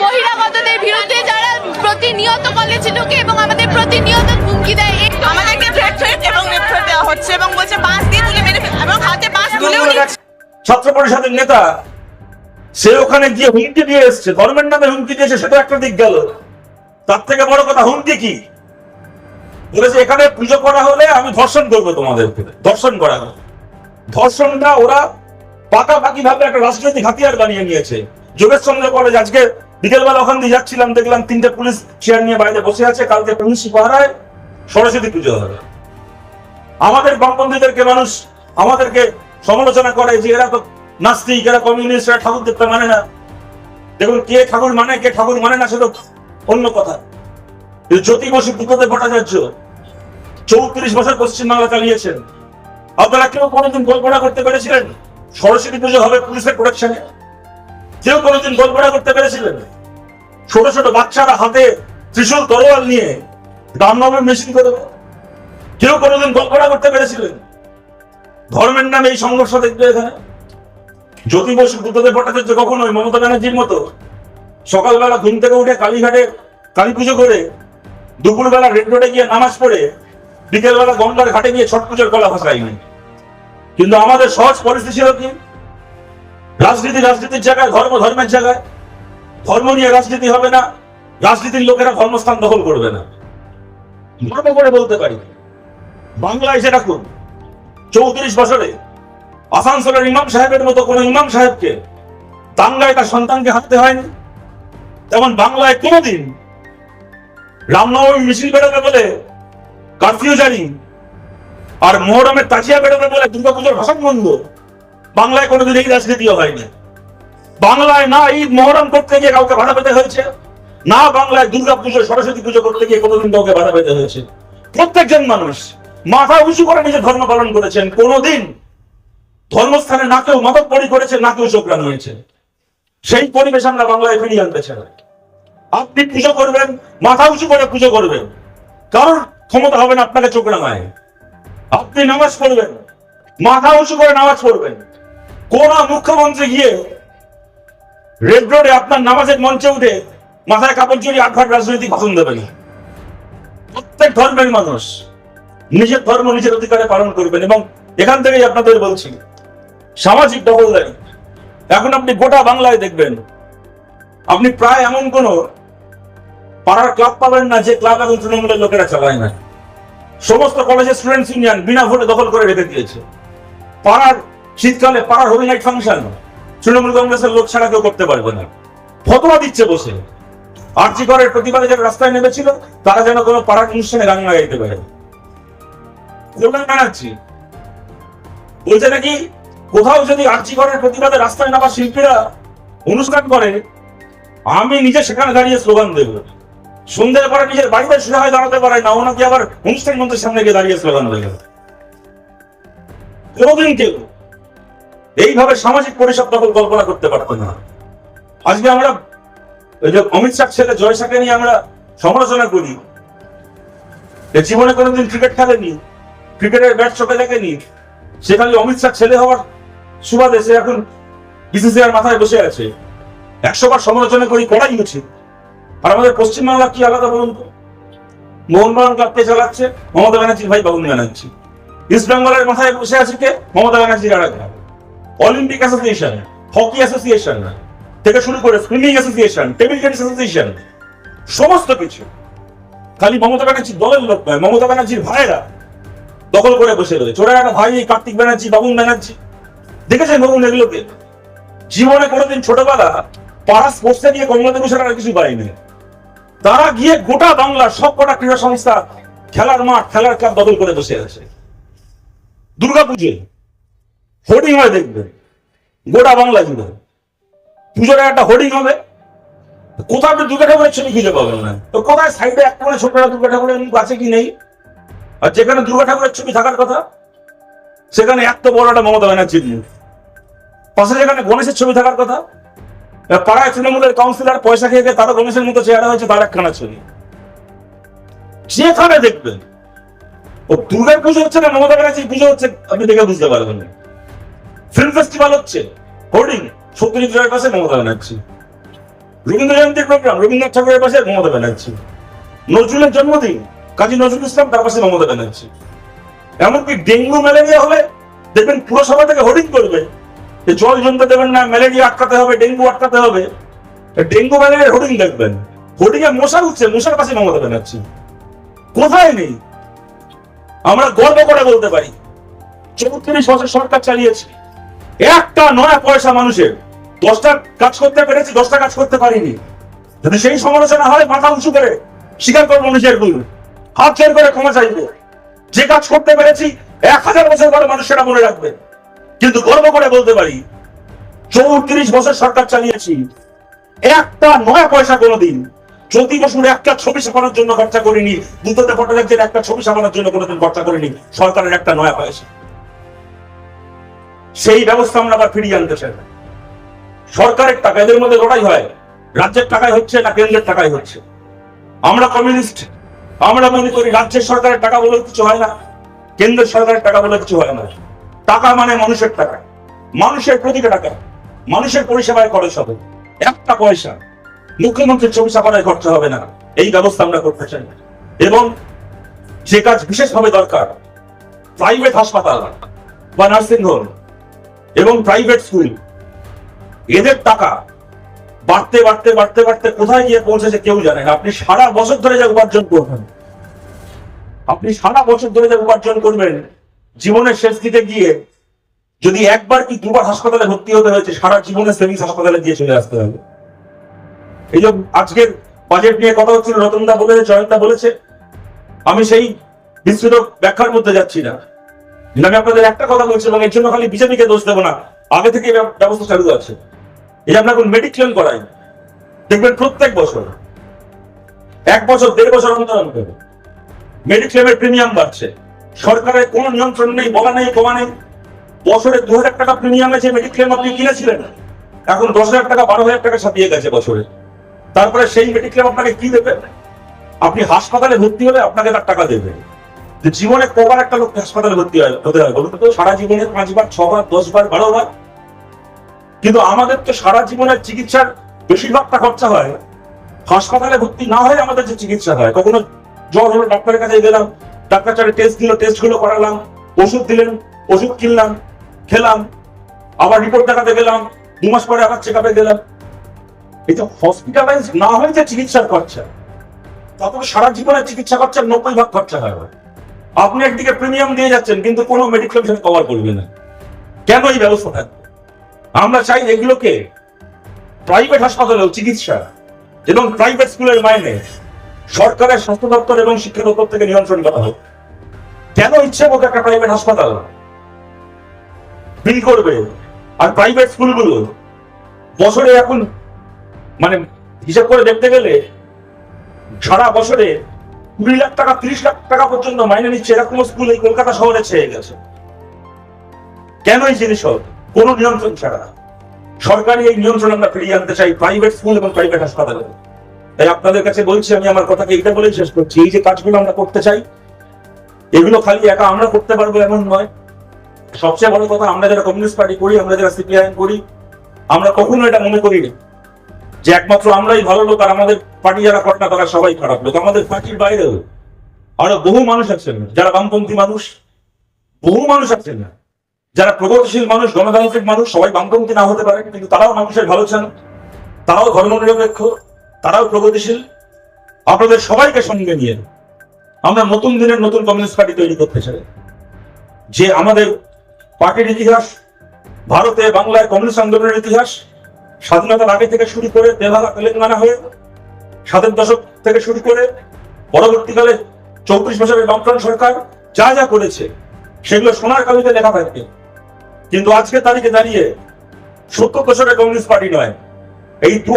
বহিরাগতদের বিরুদ্ধে যারা প্রতিনিয়ত কলেজে ঢুকে এবং আমাদের প্রতিনিয়ত হুমকি দেয় আমাদেরকে থ্রেট থ্রেট এবং দেওয়া হচ্ছে এবং বলছে বাস দিয়ে তুলে মেরে এবং হাতে বাস তুলেও ছাত্র পরিষদের নেতা সে ওখানে গিয়ে হুমকি দিয়ে এসছে। ধর্মের নামে হুমকি দিয়েছে সেটা একটা দিক গেল। তার থেকে বড় কথা হুমকি কি? বলেছে এখানে পুজো করা হলে আমি ধর্ষণ করব তোমাদেরকে ধর্ষণ করা হবে ধর্ষণটা ওরা পাকাপাকি ভাবে একটা রাজনৈতিক হাতিয়ার বানিয়ে নিয়েছে। যোগেশ চন্দ্র কলেজ আজকে বিকেলবেলা ওখান দিয়ে যাচ্ছিলাম, দেখলাম তিনটে পুলিশ চেয়ার নিয়ে বাইরে বসে আছে, কালকে পুলিশ পাহারায় সরস্বতী পুজো হবে। আমাদের বামপন্থীদেরকে মানুষ আমাদেরকে সমালোচনা করে যে এরা তো নাস্তিক, এরা কমিউনিস্ট এরা ঠাকুর দেখতে মানে না। দেখুন, কে ঠাকুর মানে কে ঠাকুর মানে না সেটা অন্য কথা। জ্যোতি বসু বুদ্ধদেব ভট্টাচার্য চৌত্রিশ বছর পশ্চিমবাংলা চালিয়েছেন। আপনারা কেউ কোনোদিন কল্পনা করতে পেরেছিলেন? সরস্বতী পুজো হবে পুলিশের প্রোটেকশনে কেউ কোনোদিন কল্পনা করতে পেরেছিলেন? ছোট ছোট বাচ্চারা হাতে ত্রিশূল তরোয়াল নিয়ে দাম রামনবমী মেশিন করে? কেউ কোনোদিন কল্পনা করতে পেরেছিলেন? ধর্মের নামে এই সংঘর্ষ দেখবে এখানে? জ্যোতি বসু বুদ্ধদেব ভট্টাচার্য কখনোই মমতা ব্যানার্জির মতো সকালবেলা ঘুম থেকে উঠে কালীঘাটে কালী পুজো করে দুপুরবেলা রেড রোডে গিয়ে নামাজ পড়ে বিকেলবেলা গঙ্গার ঘাটে গিয়ে ছট পুজোর কলা ভাসাই নাই কিন্তু আমাদের সহজ পরিস্থিতি ছিল কি? রাজনীতি রাজনীতির জায়গায়, ধর্ম ধর্মের জায়গায়। ধর্ম নিয়ে রাজনীতি হবে না, রাজনীতির লোকেরা ধর্মস্থান দখল করবে না। গর্ব করে বলতে পারি বাংলায় এসে রাখুন, চৌত্রিশ বছরে আসানসোলের ইমাম সাহেবের মতো কোন ইমাম সাহেবকে দাঙ্গায় তার সন্তানকে হাঁটতে হয়নি। তেমন বাংলায় কোনোদিন রামনবমী মিছিল বেরোবে বলে কারফিউ জারি, আর মোহরমের তাজিয়া বেরোবে বলে দুর্গাপুজোর ভাষণ বন্ধ। বাংলায় কোনোদিন এই রাজনীতিও হয়নি। বাংলায় না ঈদ মোহরম করতে গিয়ে কাউকে ভাড়া পেতে হয়েছে, না বাংলায় দুর্গা পুজো সরস্বতী পুজো করতে গিয়ে কোনোদিন কাউকে বাধা পেতে হয়েছে। প্রত্যেকজন মানুষ মাথা উঁচু করে নিজের ধর্ম পালন করেছেন, কোনোদিন ধর্মস্থানে না কেউ মাদকপড়ি করেছে, না কেউ চোখরান হয়েছে। সেই পরিবেশ আমরা বাংলায় ফিরিয়ে আনতে চাই। আপনি পুজো করবেন, মাথা উঁচু করে পুজো করবেন। কারোর ক্ষমতা হবে না আপনাকে চোখ রাঙায়। আপনি নামাজ পড়বেন, মাথা উঁচু করে নামাজ পড়বেন। কোন মুখ্যমন্ত্রী গিয়ে রেড রোডে আপনার নামাজের মঞ্চে উঠে মাথায় কাপড় জড়িয়ে আটঘাট রাজনৈতিক ভাষণ দেবেন প্রত্যেক ধর্মের মানুষ নিজের ধর্ম, নিজের অধিকারে পালন করবেন এবং এখান থেকেই আপনাদের বলছি, সামাজিক দখলদারি। এখন আপনি গোটা বাংলায় দেখবেন, আপনি প্রায় এমন কোন পাড়ার ক্লাব পাবেন না যে ক্লাব এখন তৃণমূলের লোকেরা চালায় না। সমস্ত কলেজের স্টুডেন্টস ইউনিয়ন বিনা ভোটে দখল করে রেখে দিয়েছে। পাড়ার শীতকালে পাড়ার হোলি ফাংশন তৃণমূল কংগ্রেসের লোক ছাড়া কেউ করতে পারবে না। ফতোয়া দিচ্ছে বসে। আর্জি করের প্রতিবাদে যারা রাস্তায় নেমেছিল, তারা যেন কোনো পাড়ার অনুষ্ঠানে গান গাইতে পারে। বলছে নাকি, কোথাও যদি আর্জি করের প্রতিবাদে রাস্তায় নামা শিল্পীরা অনুষ্ঠান করে, আমি নিজে সেখানে দাঁড়িয়ে স্লোগান দেব। সন্ধ্যের পরে নিজের বাড়িতে শুনে হয়, দাঁড়াতে পারে না। ও নাকি আবার অনুষ্ঠান মন্ত্রের সামনে গিয়ে দাঁড়িয়ে স্লোগান দেবে। কোনোদিন কেউ এইভাবে সামাজিক পরিষদ দখল কল্পনা করতে পারতো না। আজকে আমরা ওই যে অমিত শাহ ছেলে জয় শাহকে নিয়ে আমরা সমালোচনা করি। জীবনে কোনোদিন ক্রিকেট খেলেনি ক্রিকেটের ব্যাট চোখে দেখেনি, সে খালি অমিত শাহ ছেলে হওয়ার সুবাদে সে এখন বিসিসিআর মাথায় বসে আছে। একশোবার সমালোচনা করি, করাই উচিত। আর আমাদের পশ্চিমবাংলা কি আলাদা বলুন তো? মোহনবাগান ক্লাবকে চালাচ্ছে মমতা ব্যানার্জির ভাই বাবুল ব্যানার্জি। ইস্ট বেঙ্গলের মাথায় বসে আছে কে? মমতা ব্যানার্জির আর এক অলিম্পিক অ্যাসোসিয়েশন হকি অ্যাসোসিয়েশন থেকে শুরু করে swimming association table tennis association সমস্ত কিছু। খালি মমতা ব্যানার্জির দলের লোক নয়, মমতা ব্যানার্জির ভাইয়েরা দখল করে বসে রয়েছে। ওরা একটা ভাই, কার্তিক ব্যানার্জি বাবুন ব্যানার্জি। দেখেছেন বাবুন এগুলোকে? জীবনে কোনোদিন ছোটবেলা পাড়া স্পোর্টসে গিয়ে ছাড়া আর কিছু পায়নি তারা গিয়ে গোটা বাংলা, সব কটা ক্রীড়া সংস্থা, খেলার মাঠ, খেলার ক্লাব দখল করে বসে আছে। দুর্গাপুজো হোর্ডিং হয় দেখবে। গোটা বাংলা জুড়ে। পুজোর একটা হোর্ডিং হবে। কোথাও আপনি দুর্গা ঠাকুরের ছবি খুঁজে পাবেন না। তো কোথায়? সাইডে একটা করে ছোট দুর্গা ঠাকুরের আছে কি নেই? আর যেখানে দুর্গা ঠাকুরের ছবি থাকার কথা, সেখানে এত বড় একটা মমতা ব্যানার্জির পাশে যেখানে গণেশের ছবি থাকার কথা পাড়ায় তৃণমূলের কাউন্সিলর পয়সা খেয়ে তারা গণেশের মতো চেহারা হয়েছে তার একখানা ছবি। যেখানে দেখবেন, ও দুর্গার পুজো হচ্ছে না মমতা ব্যানার্জির পুজো হচ্ছে, আপনি দেখে বুঝতে পারবেন না। ফিল্ম ফেস্টিভ্যাল হচ্ছে। হোর্ডিং সত্যজিৎ রায়ের পাশে মমতা ব্যানার্জি। রবীন্দ্র জয়ন্তীর প্রোগ্রাম রবীন্দ্রনাথ ঠাকুরের পাশে মমতা ব্যানার্জি। নজরুলের জন্মদিন, কাজী নজরুল ইসলাম তার পাশে মমতা ব্যানার্জি। এমনকি ডেঙ্গু, ম্যালেরিয়া হলে দেখবেন পুরসভা থেকে হোর্ডিং করবে যে জল জমতে দেবেন না, ম্যালেরিয়া আটকাতে হবে, ডেঙ্গু আটকাতে হবে। ডেঙ্গু ম্যালেরিয়া হোর্ডিং দেখবেন। হোর্ডিং এ মশা উঠছে, মশার পাশে মমতা ব্যানার্জি। কোথায় নেই? আমরা গর্ব করে বলতে পারি। চৌত্রিশ বছর সরকার চালিয়েছে। একটা নয়া পয়সা মানুষের। দশটা কাজ করতে পেরেছি, দশটা কাজ করতে পারিনি। যদি সেই সমালোচনা হয়, মাথা উঁচু করে। স্বীকার করব নিজের ভুল। হাত জোর করে ক্ষমা চাইব। যে কাজ করতে পেরেছি, এক হাজার বছর পরে মানুষ সেটা মনে রাখবে। কিন্তু গর্ব করে বলতে পারি, চৌত্রিশ বছর সরকার চালিয়েছি। একটা নয়া পয়সা কোনোদিন জ্যোতি বসুর একটা ছবি ছাপানোর জন্য খরচা করিনি দুটোতে ভট্টাচার্যের একটা ছবি ছাপানোর জন্য কোনোদিন খরচা করিনি। সরকারের একটা নয়া পয়সা। সেই ব্যবস্থা আমরা আবার ফিরিয়ে আনতে চাই সরকারের টাকা এদের মধ্যে লড়াই হয়, রাজ্যের টাকায় হচ্ছে না কেন্দ্রের টাকায় হচ্ছে। আমরা কমিউনিস্ট আমরা মনে করি রাজ্যের সরকারের টাকা বলে কিছু হয় না, কেন্দ্রের সরকারের টাকা বলে কিছু হয় না। টাকা মানে মানুষের টাকা। মানুষের প্রতিটা টাকা। মানুষের পরিষেবায় খরচ হবে। একটা পয়সা। মুখ্যমন্ত্রীর ছবি ছাপানোয় খরচা হবে না। এই ব্যবস্থা আমরা করতে চাই এবং যে কাজ বিশেষভাবে দরকার প্রাইভেট হাসপাতাল বা নার্সিং হোম এবং প্রাইভেট স্কুল এদের টাকা বাড়তে বাড়তে বাড়তে বাড়তে কোথায় গিয়ে পৌঁছেছে কেউ জানে না। আপনি সারা বছর ধরে যা উপার্জন করবেন, আপনি সারা বছর ধরে যা উপার্জন করবেন, জীবনের শেষ দিকে গিয়ে যদি একবার কি দুবার হাসপাতালে ভর্তি হতে হয়েছে, সারা জীবনের সেভিংস হাসপাতালে দিয়ে চলে আসতে হবে। এই যে আজকের বাজেট নিয়ে কথা হচ্ছিল, রতনদা বলেছে জয়ন্তদা বলেছে, আমি সেই বিস্তৃত ব্যাখ্যার মধ্যে যাচ্ছি না। আমি আপনাদের একটা কথা বলছি এবং এর জন্য খালি বিজেপিকে দোষ দেবো না। আগে থেকে ব্যবস্থা চালু আছে। এই যে আমরা এখন মেডিক্লেম করাই। দেখবেন প্রত্যেক বছর, এক বছর, দেড় বছর অন্তর অন্তর মেডিক্লেমের প্রিমিয়াম বাড়ছে। সরকারের কোনো নিয়ন্ত্রণ নেই, বলা নেই, কমা নেই। বছরে দু হাজার টাকা প্রিমিয়ামে যে মেডিক্লেম আপনি কিনেছিলেন, এখন দশ হাজার টাকা, বারো হাজার টাকা ছাপিয়ে গেছে বছরে। তারপরে সেই মেডিক্লেম আপনাকে কি দেবে? আপনি হাসপাতালে ভর্তি হলে আপনাকে তার টাকা দেবে। যে জীবনে কবার একটা লোক হাসপাতালে ভর্তি হয়, হতে হয়, বলুন তো? সারা জীবনে পাঁচবার, ছবার, দশবার বারো বার কিন্তু আমাদের তো সারা জীবনের চিকিৎসার বেশিরভাগটা খরচা হয়। হাসপাতালে ভর্তি না হয়ে আমাদের যে চিকিৎসা হয়, কখনো জ্বর হলো, ডাক্তারের কাছে গেলাম, ডাক্তার চারে টেস্ট দিল টেস্টগুলো করালাম, ওষুধ দিলেন, ওষুধ কিনলাম, খেলাম, আবার রিপোর্ট দেখাতে গেলাম, দু মাস পরে আবার চেক আপে গেলাম। এই এটা হসপিটালাইজ না হয়ে যে চিকিৎসার খরচা তারপরে সারা জীবনের চিকিৎসা খরচার নব্বই ভাগ খরচা হয়। আপনি একদিকে প্রিমিয়াম দিয়ে যাচ্ছেন, কিন্তু কোনো মেডিক্লেম সেটা কভার করবে না। কেন এই ব্যবস্থা থাকবে? আমরা চাই এগুলোকে প্রাইভেট হাসপাতালেও চিকিৎসা এবং প্রাইভেট স্কুলের মাইনে সরকারের স্বাস্থ্য দপ্তর এবং শিক্ষা দপ্তর থেকে নিয়ন্ত্রণ করা হোক। কেন ইচ্ছে মতো একটা প্রাইভেট হাসপাতাল বিল করবে? আর প্রাইভেট স্কুলগুলো বছরে এখন মানে হিসাব করে দেখতে গেলে সারা বছরে কুড়ি লাখ টাকা, তিরিশ লাখ টাকা পর্যন্ত মাইনে নিচ্ছে, এরকম স্কুল এই কলকাতা শহরে ছেয়ে গেছে। কেন এই জিনিস হবে কোনো নিয়ন্ত্রণ ছাড়া। সরকারি এই নিয়ন্ত্রণ আমরা ফিরিয়ে আনতে চাই প্রাইভেট স্কুল এবং প্রাইভেট হাসপাতালে। তাই আপনাদের কাছে বলছি, আমি আমার কথাকে এটা বলেই শেষ করছি, এই যে কাজগুলো আমরা করতে চাই, এগুলো খালি একা আমরা করতে পারব এমন নয়। সবচেয়ে বড় কথা, আমরা যারা কমিউনিস্ট পার্টি করি, আমরা যারা সিপিআইএম করি, আমরা কখনো এটা মনে করি না যে একমাত্র আমরাই ভালো লোক আর আমাদের পার্টি যারা করে তারা সবাই খারাপ লোক। আমাদের পার্টির বাইরেও আরও বহু মানুষ আছেন। যারা বামপন্থী মানুষ, বহু মানুষ আছেন। না যারা প্রগতিশীল মানুষ, গণতান্ত্রিক মানুষ, সবাই বামপন্থী না হতে পারে, কিন্তু তারাও মানুষের ভালো চান। তারাও ধর্মনিরপেক্ষ তারাও প্রগতিশীল। আপনাদের সবাইকে সঙ্গে নিয়ে আমরা নতুন দিনের নতুন কমিউনিস্ট পার্টি তৈরি করতে চাই। যে আমাদের পার্টির ইতিহাস, ভারতে বাংলায় কমিউনিস্ট আন্দোলনের ইতিহাস, স্বাধীনতার আগে থেকে শুরু করে তেলাঙ্গা তেলেঙ্গানা হয়ে সাতের দশক থেকে শুরু করে পরবর্তীকালে চৌত্রিশ বছরের বামফ্রন্ট সরকার যা যা করেছে, সেগুলো সোনার কালিতে লেখা থাকবে কিন্তু আজকে তারিখে দাঁড়িয়ে সত্তর বছরের কমিউনিস্ট পার্টি নয়, এই দু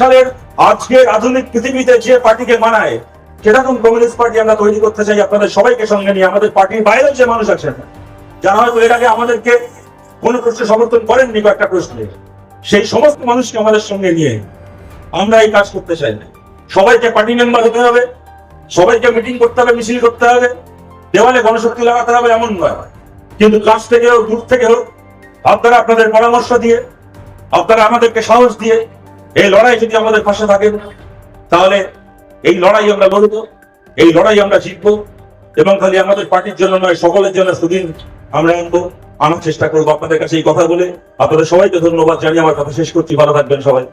সালের আজকের আধুনিক পৃথিবীতে যে পার্টিকে মানায়, সেরকম কমিউনিস্ট পার্টি আমরা তৈরি করতে চাই আপনাদের সবাইকে সঙ্গে নিয়ে। আমাদের পার্টির বাইরেও যে মানুষ আছেন, যারা হয়তো এর আগে আমাদেরকে কোনো প্রশ্নে সমর্থন করেননি কয়েকটা প্রশ্নে, সেই সমস্ত মানুষকে আমাদের সঙ্গে নিয়ে আমরা এই কাজ করতে চাই না। সবাইকে পার্টি মেম্বার হতে হবে, সবাইকে মিটিং করতে হবে, মিছিল করতে হবে, দেওয়ালে গণশক্তি লাগাতে হবে, এমন নয়। কিন্তু কাছ থেকে হোক, দূর থেকে হোক, আপনারা আপনাদের পরামর্শ দিয়ে, আপনারা আমাদেরকে সাহস দিয়ে এই লড়াই যদি আমাদের পাশে থাকেন তাহলে এই লড়াই আমরা লড়ব, এই লড়াই আমরা জিতবো এবং খালি আমাদের পার্টির জন্য নয়, সকলের জন্য সুদিন আমরা আনব। আনার চেষ্টা করব আপনাদের কাছে এই কথা বলে। আপনাদের সবাইকে ধন্যবাদ জানিয়ে আমার কথা শেষ করছি। ভালো থাকবেন সবাই।